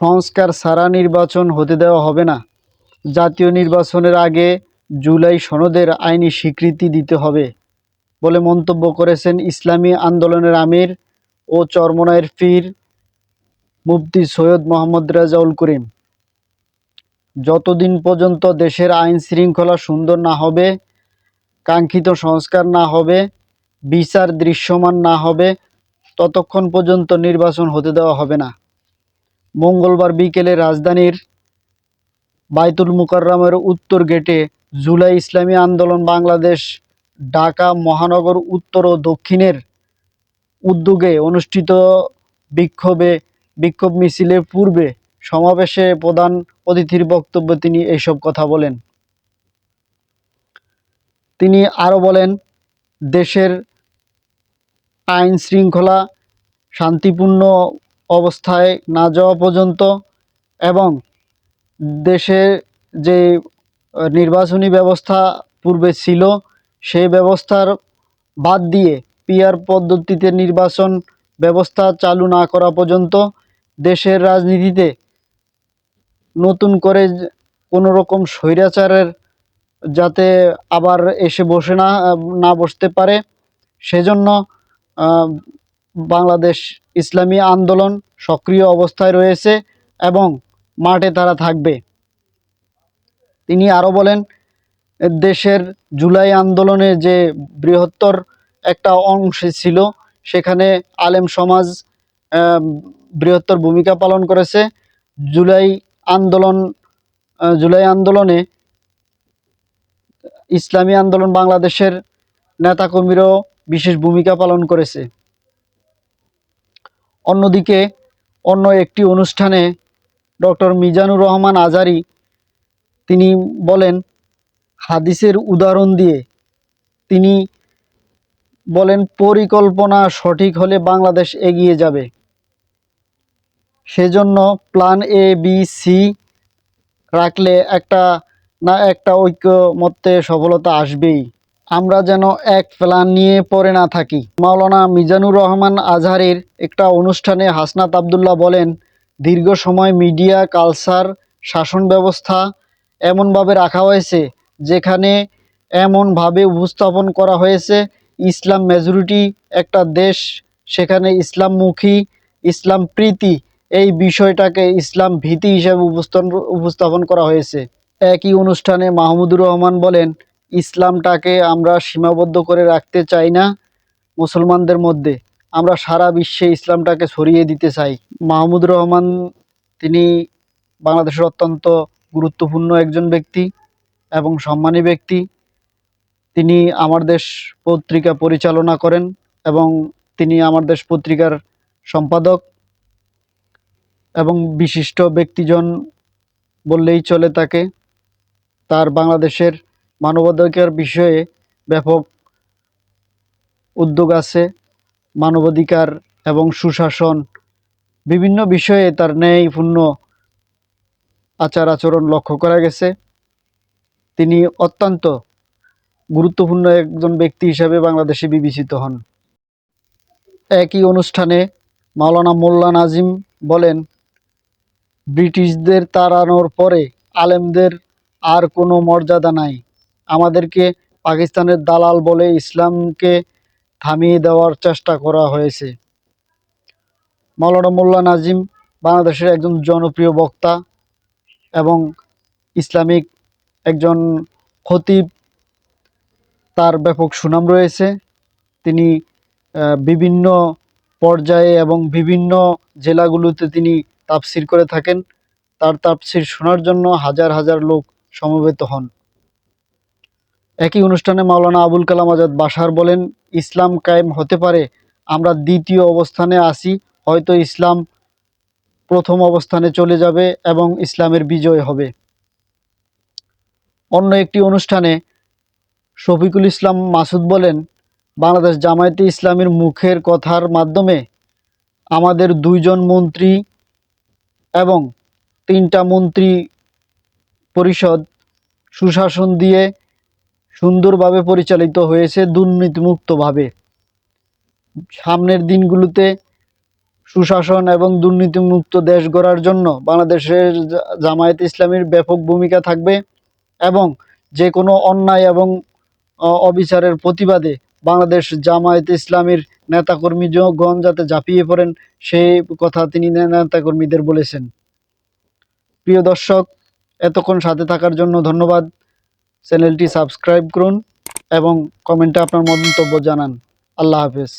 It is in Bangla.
সংস্কার সারা নির্বাচন হতে দেওয়া হবে না। জাতীয় নির্বাচনের আগে জুলাই সনদের আইনি স্বীকৃতি দিতে হবে বলে মন্তব্য করেছেন ইসলামী আন্দোলনের আমির ও চরমনায়ের পীর মুফতি সৈয়দ মোহাম্মদ রাজাউল করিম। যতদিন পর্যন্ত দেশের আইন শৃঙ্খলা সুন্দর না হবে, কাঙ্ক্ষিত সংস্কার না হবে, বিচার দৃশ্যমান না হবে, ততক্ষণ পর্যন্ত নির্বাচন হতে দেওয়া হবে না। মঙ্গলবার বিকেলে রাজধানীর বাইতুল মুকাররমের উত্তর গেটে জুলাই ইসলামী আন্দোলন বাংলাদেশ, ঢাকা মহানগর উত্তর ও দক্ষিণের উদ্যোগে অনুষ্ঠিত বিক্ষোভে বিক্ষোভ মিছিলের পূর্বে সমাবেশে প্রধান অতিথির বক্তব্যে তিনি এইসব কথা বলেন। তিনি আরও বলেন, দেশের আইন শৃঙ্খলা শান্তিপূর্ণ অবস্থায় না যাওয়া পর্যন্ত এবং দেশে যে নির্বাচনী ব্যবস্থা পূর্বে ছিল, সেই ব্যবস্থার বাদ দিয়ে পিআর পদ্ধতিতে নির্বাচন ব্যবস্থা চালু না করা পর্যন্ত দেশের রাজনীতিতে নতুন করে কোনো রকম স্বৈরাচারের যাতে আবার এসে বসে না না বসতে পারে, সেজন্য বাংলাদেশ ইসলামী আন্দোলন সক্রিয় অবস্থায় রয়েছে এবং মাঠে তারা থাকবে। তিনি আরও বলেন, দেশের জুলাই আন্দোলনে যে বৃহত্তর একটা অংশ ছিল, সেখানে আলেম সমাজ বৃহত্তর ভূমিকা পালন করেছে। জুলাই আন্দোলন জুলাই আন্দোলনে ইসলামী আন্দোলন বাংলাদেশের নেতাকর্মীরাও বিশেষ ভূমিকা পালন করেছে। অন্যদিকে অন্য একটি অনুষ্ঠানে ডক্টর মিজানুর রহমান আজারি তিনি বলেন, হাদিসের উদাহরণ দিয়ে তিনি বলেন, পরিকল্পনা সঠিক হলে বাংলাদেশ এগিয়ে যাবে। সেজন্য প্ল্যান এ, বি, সি রাখলে একটা না একটা ঐক্যমত্যে সফলতা আসবেই। আমরা যেন এক প্ল্যান নিয়ে পড়ে না থাকি। মাওলানা মিজানুর রহমান আজহারের একটা অনুষ্ঠানে হাসনাত আবদুল্লাহ বলেন, দীর্ঘ সময় মিডিয়া, কালচার, শাসন ব্যবস্থা এমনভাবে রাখা হয়েছে, যেখানে এমনভাবে উপস্থাপন করা হয়েছে, ইসলাম মেজরিটি একটা দেশ, সেখানে ইসলামমুখী, ইসলাম প্রীতি, এই বিষয়টাকে ইসলাম ভীতি হিসেবে উপস্থাপন উপস্থাপন করা হয়েছে। একই অনুষ্ঠানে মাহমুদুর রহমান বলেন ইসলামটাকে আমরা সীমাবদ্ধ করে রাখতে চাই না মুসলমানদের মধ্যে। আমরা সারা বিশ্বে ইসলামটাকে ছড়িয়ে দিতে চাই। মাহমুদুর রহমান, তিনি বাংলাদেশের অত্যন্ত গুরুত্বপূর্ণ একজন ব্যক্তি এবং সম্মানী ব্যক্তি। তিনি আমার দেশ পত্রিকা পরিচালনা করেন এবং তিনি আমার দেশ পত্রিকার সম্পাদক এবং বিশিষ্ট ব্যক্তিজন বললেই চলে তাকে। তার বাংলাদেশের মানবাধিকার বিষয়ে ব্যাপক উদ্যোগ আছে। মানবাধিকার এবং সুশাসন বিভিন্ন বিষয়ে তার ন্যায়পূর্ণ আচার আচরণ লক্ষ্য করা গেছে। তিনি অত্যন্ত গুরুত্বপূর্ণ একজন ব্যক্তি হিসাবে বাংলাদেশে বিবেচিত হন। একই অনুষ্ঠানে মাওলানা মোল্লা নাজিম বলেন, ব্রিটিশদের তাড়ানোর পরে আলেমদের আর কোনো মর্যাদা নাই। আমাদেরকে পাকিস্তানের দালাল বলে ইসলামকে থামিয়ে দেওয়ার চেষ্টা করা হয়েছে। মাওলানা মোল্লা নাজিম বাংলাদেশের একজন জনপ্রিয় বক্তা এবং ইসলামিক একজন খতিব। তার ব্যাপক সুনাম রয়েছে। তিনি বিভিন্ন পর্যায়ে এবং বিভিন্ন জেলাগুলোতে তিনি তাফসির করে থাকেন। তার তাফসির শোনার জন্য হাজার হাজার লোক সমবেত হন। একই অনুষ্ঠানে মাওলানা আবুল কালাম আজাদ বাসার বলেন, ইসলাম কায়েম হতে পারে, আমরা দ্বিতীয় অবস্থানে আসি হয়তো ইসলাম প্রথম অবস্থানে চলে যাবে এবং ইসলামের বিজয় হবে। অন্য একটি অনুষ্ঠানে শফিকুল ইসলাম মাসুদ বলেন, বাংলাদেশ জামায়াতে ইসলামের মুখের কথার মাধ্যমে আমাদের দুইজন মন্ত্রী এবং তিনটা মন্ত্রী পরিষদ সুশাসন দিয়ে সুন্দরভাবে পরিচালিত হয়েছে দুর্নীতিমুক্তভাবে। সামনের দিনগুলোতে সুশাসন এবং দুর্নীতিমুক্ত দেশ গড়ার জন্য বাংলাদেশের জামায়াত ইসলামীর ব্যাপক ভূমিকা থাকবে এবং যে কোনো অন্যায় এবং অবিচারের প্রতিবাদে বাংলাদেশ জামায়াত ইসলামীর নেতাকর্মীগণ যাতে ঝাঁপিয়ে পড়েন, সেই কথা তিনি নেতাকর্মীদের বলেছেন। প্রিয় দর্শক, এতক্ষণ সাথে থাকার জন্য ধন্যবাদ। চ্যানেলটি সাবস্ক্রাইব করুন এবং কমেন্টে আপনার মন্তব্য জানান। আল্লাহ হাফেজ।